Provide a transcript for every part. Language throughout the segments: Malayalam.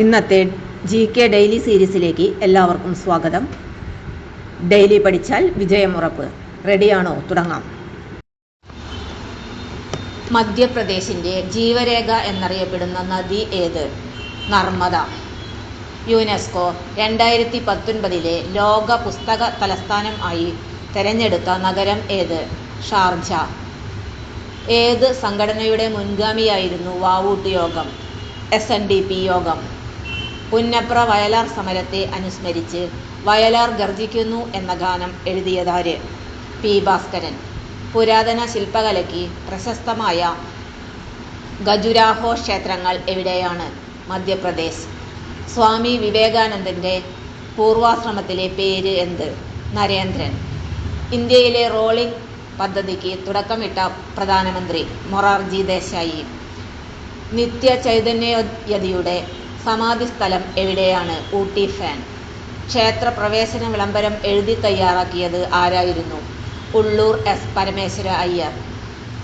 ഇന്നത്തെ ജി കെ ഡെയിലി സീരീസിലേക്ക് എല്ലാവർക്കും സ്വാഗതം. ഡെയിലി പഠിച്ചാൽ വിജയമുറപ്പ് റെഡിയാണോ തുടങ്ങാം. മധ്യപ്രദേശിന്റെ ജീവരേഖ എന്നറിയപ്പെടുന്ന നദി ഏത്? നർമ്മദ. യുനെസ്കോ രണ്ടായിരത്തി പത്തൊൻപതിലെ ലോക പുസ്തക തലസ്ഥാനം ആയി തെരഞ്ഞെടുത്ത നഗരം ഏത്? ഷാർജ. ഏത് സംഘടനയുടെ മുൻഗാമിയായിരുന്നു വാവൂട്ട് യോഗം? എസ് എൻ ഡി പി യോഗം. പുന്നപ്ര വയലാർ സമരത്തെ അനുസ്മരിച്ച് വയലാർ ഗർജിക്കുന്നു എന്ന ഗാനം എഴുതിയതാര്? പി ഭാസ്കരൻ. പുരാതന ശില്പകലയ്ക്ക് പ്രശസ്തമായ ഖജുരാഹോ ക്ഷേത്രങ്ങൾ എവിടെയാണ്? മധ്യപ്രദേശ്. സ്വാമി വിവേകാനന്ദന്റെ പൂർവാശ്രമത്തിലെ പേര് എന്ത്? നരേന്ദ്രൻ. ഇന്ത്യയിലെ റോളിംഗ് പദ്ധതിക്ക് തുടക്കമിട്ട പ്രധാനമന്ത്രി മൊറാർജി ദേശായി. നിത്യ ചൈതന്യയതിയുടെ സമാധി സ്ഥലം എവിടെയാണ് ഊട്ടി ഫാൻ. ക്ഷേത്ര പ്രവേശന വിളംബരം എഴുതി തയ്യാറാക്കിയത് ആരായിരുന്നു? ഉള്ളൂർ എസ് പരമേശ്വര അയ്യർ.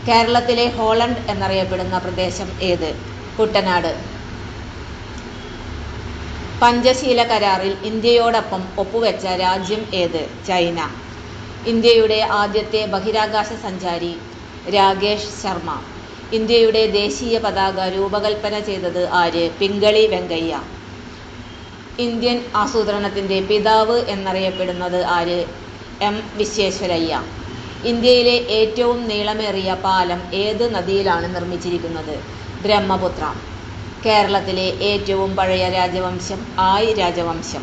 കേരളത്തിലെ ഹോളണ്ട് എന്നറിയപ്പെടുന്ന പ്രദേശം ഏത്? കുട്ടനാട്. പഞ്ചശീല കരാറിൽ ഇന്ത്യയോടൊപ്പം ഒപ്പുവെച്ച രാജ്യം ഏത്? ചൈന. ഇന്ത്യയുടെ ആദ്യത്തെ ബഹിരാകാശ സഞ്ചാരി രാകേഷ് ശർമ്മ. ഇന്ത്യയുടെ ദേശീയ പതാക രൂപകൽപ്പന ചെയ്തത് ആര്? പിംഗളി വെങ്കയ്യ. ഇന്ത്യൻ ആസൂത്രണത്തിന്റെ പിതാവ് എന്നറിയപ്പെടുന്നത് ആര്? എം. വിശ്വേശ്വരയ്യ. ഇന്ത്യയിലെ ഏറ്റവും നീളമേറിയ പാലം ഏത് നദിയിലാണ് നിർമ്മിച്ചിരിക്കുന്നത്? ബ്രഹ്മപുത്ര. കേരളത്തിലെ ഏറ്റവും പഴയ രാജവംശം ആയ് രാജവംശം.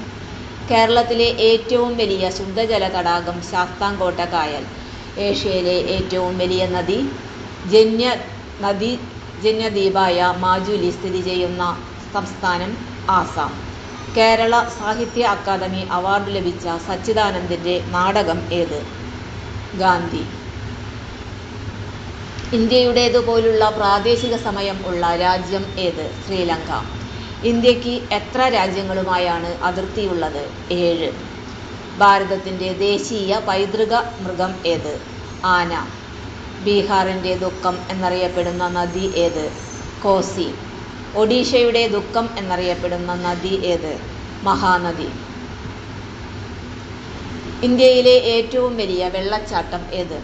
കേരളത്തിലെ ഏറ്റവും വലിയ ശുദ്ധജല തടാകം ശാസ്താംകോട്ട കായൽ. ഏഷ്യയിലെ ഏറ്റവും വലിയ നദി ജന്യ നദി ജന്യദ്വീപായ മാജുലി സ്ഥിതി ചെയ്യുന്ന സംസ്ഥാനം ആസാം. കേരള സാഹിത്യ അക്കാദമി അവാർഡ് ലഭിച്ച സച്ചിദാനന്ദന്റെ നാടകം ഏത്? ഗാന്ധി. ഇന്ത്യയുടേതുപോലുള്ള പ്രാദേശിക സമയം ഉള്ള രാജ്യം ഏത്? ശ്രീലങ്ക. ഇന്ത്യയ്ക്ക് എത്ര രാജ്യങ്ങളുമായാണ് അതിർത്തിയുള്ളത്? ഏഴ്. ഭാരതത്തിന്റെ ദേശീയ പൈതൃക മൃഗം ഏത്? ആന. ബീഹാറിന്റെ ദുഃഖം എന്നറിയപ്പെടുന്ന നദി ഏത്? കോസി. ഒഡീഷയുടെ ദുഃഖം എന്നറിയപ്പെടുന്ന നദി ഏത്? മഹാനദി. ഇന്ത്യയിലെ ഏറ്റവും വലിയ വെള്ളച്ചാട്ടം ഏത്?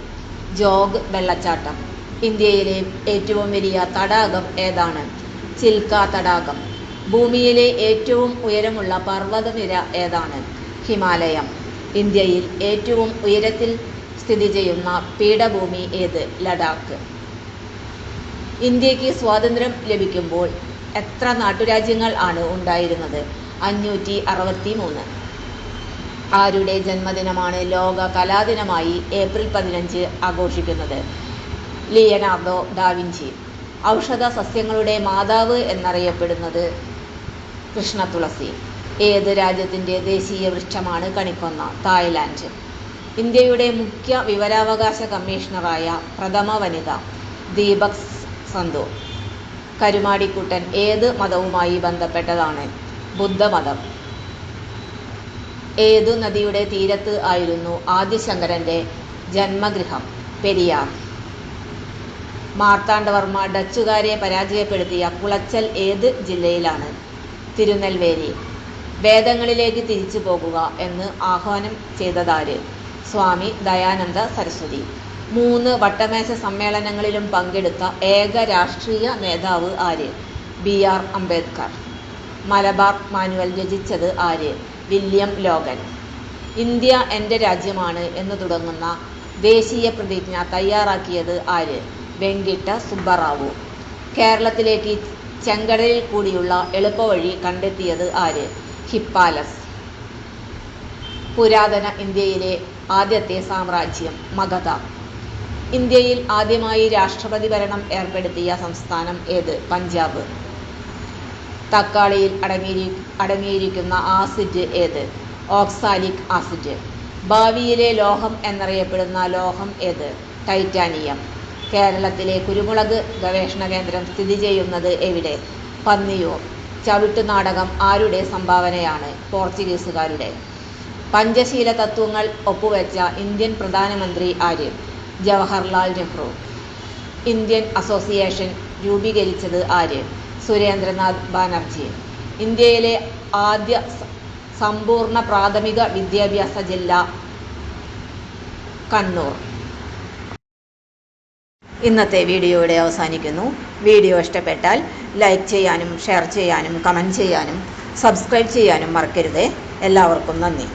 ജോഗ് വെള്ളച്ചാട്ടം. ഇന്ത്യയിലെ ഏറ്റവും വലിയ തടാകം ഏതാണ്? ചിൽക്ക തടാകം. ഭൂമിയിലെ ഏറ്റവും ഉയരമുള്ള പർവതനിര ഏതാണ്? ഹിമാലയം. ഇന്ത്യയിൽ ഏറ്റവും ഉയരത്തിൽ സ്ഥിതി ചെയ്യുന്ന പീഠഭൂമി ഏത്? ലഡാക്ക്. ഇന്ത്യയ്ക്ക് സ്വാതന്ത്ര്യം ലഭിക്കുമ്പോൾ എത്ര നാട്ടുരാജ്യങ്ങൾ ആണ് ഉണ്ടായിരുന്നത്? അഞ്ഞൂറ്റി അറുപത്തി മൂന്ന് ആരുടെ ജന്മദിനമാണ് ലോക കലാദിനമായി ഏപ്രിൽ പതിനഞ്ച് ആഘോഷിക്കുന്നത്? ലിയനാർഡോ ഡാവിഞ്ചി ഔഷധ സസ്യങ്ങളുടെ മാതാവ് എന്നറിയപ്പെടുന്നത് കൃഷ്ണതുളസി. ഏത് രാജ്യത്തിന്റെ ദേശീയ വൃക്ഷമാണ് കണിക്കൊന്ന? തായ്ലാൻഡ്. ഇന്ത്യയുടെ മുഖ്യ വിവരാവകാശ കമ്മീഷണറായ പ്രഥമ വനിത ദീപക് സന്ധു. കരുമാടിക്കുട്ടൻ ഏത് മതവുമായി ബന്ധപ്പെട്ടതാണ്? ബുദ്ധമതം. ഏതു നദിയുടെ തീരത്ത് ആയിരുന്നു ആദിശങ്കരന്റെ ജന്മഗൃഹം? പെരിയാർ. മാർത്താണ്ഡവർമ്മ ഡച്ചുകാരെ പരാജയപ്പെടുത്തിയ കുളച്ചൽ ഏത് ജില്ലയിലാണ്? തിരുനെൽവേലി. വേദങ്ങളിലേക്ക് തിരിച്ചു പോകുക എന്ന് ആഹ്വാനം ചെയ്തതാര്? സ്വാമി ദയാനന്ദ സരസ്വതി. മൂന്ന് വട്ടമേശ സമ്മേളനങ്ങളിലും പങ്കെടുത്ത ഏക രാഷ്ട്രീയ നേതാവ് ആര്? B R Ambedkar. Malabar manual രചിച്ചത് ആര്? William Logan. ഇന്ത്യ എന്റെ രാജ്യമാണ് എന്ന് തുടങ്ങുന്ന ദേശീയ പ്രതിജ്ഞ തയ്യാറാക്കിയത് ആര്? വെങ്കിട്ട സുബ്ബറാവു. കേരളത്തിലേക്ക് ചെങ്കടലിൽ കൂടിയുള്ള എളുപ്പവഴി കണ്ടെത്തിയത് ആര്? ഹിപ്പാലസ്. പുരാതന ഇന്ത്യയിലെ ആദ്യത്തെ സാമ്രാജ്യം മഗധ. ഇന്ത്യയിൽ ആദ്യമായി രാഷ്ട്രപതി ഭരണം ഏർപ്പെടുത്തിയ സംസ്ഥാനം ഏത്? പഞ്ചാബ്. തക്കാളിയിൽ അടങ്ങിയിരി അടങ്ങിയിരിക്കുന്ന ആസിഡ് ഏത്? Oxalic acid. ഭാവിയിലെ ലോഹം എന്നറിയപ്പെടുന്ന ലോഹം ഏത്? ടൈറ്റാനിയം. കേരളത്തിലെ കുരുമുളക് ഗവേഷണ കേന്ദ്രം സ്ഥിതി ചെയ്യുന്നത് എവിടെ? പന്നിയൂർ. ചവിട്ടുനാടകം ആരുടെ സംഭാവനയാണ്? പോർച്ചുഗീസുകാരുടെ. പഞ്ചശീല തത്വങ്ങൾ ഒപ്പുവെച്ച ഇന്ത്യൻ പ്രധാനമന്ത്രി ആര്? ജവഹർലാൽ നെഹ്റു. ഇന്ത്യൻ അസോസിയേഷൻ രൂപീകരിച്ചത് ആര്? സുരേന്ദ്രനാഥ് ബാനർജി. ഇന്ത്യയിലെ ആദ്യ സമ്പൂർണ പ്രാഥമിക വിദ്യാഭ്യാസ ജില്ല കണ്ണൂർ. ഇന്നത്തെ വീഡിയോ ഇവിടെ അവസാനിക്കുന്നു. വീഡിയോ ഇഷ്ടപ്പെട്ടാൽ ലൈക്ക് ചെയ്യാനും ഷെയർ ചെയ്യാനും കമന്റ് ചെയ്യാനും സബ്സ്ക്രൈബ് ചെയ്യാനും മറക്കരുത്. എല്ലാവർക്കും നന്ദി.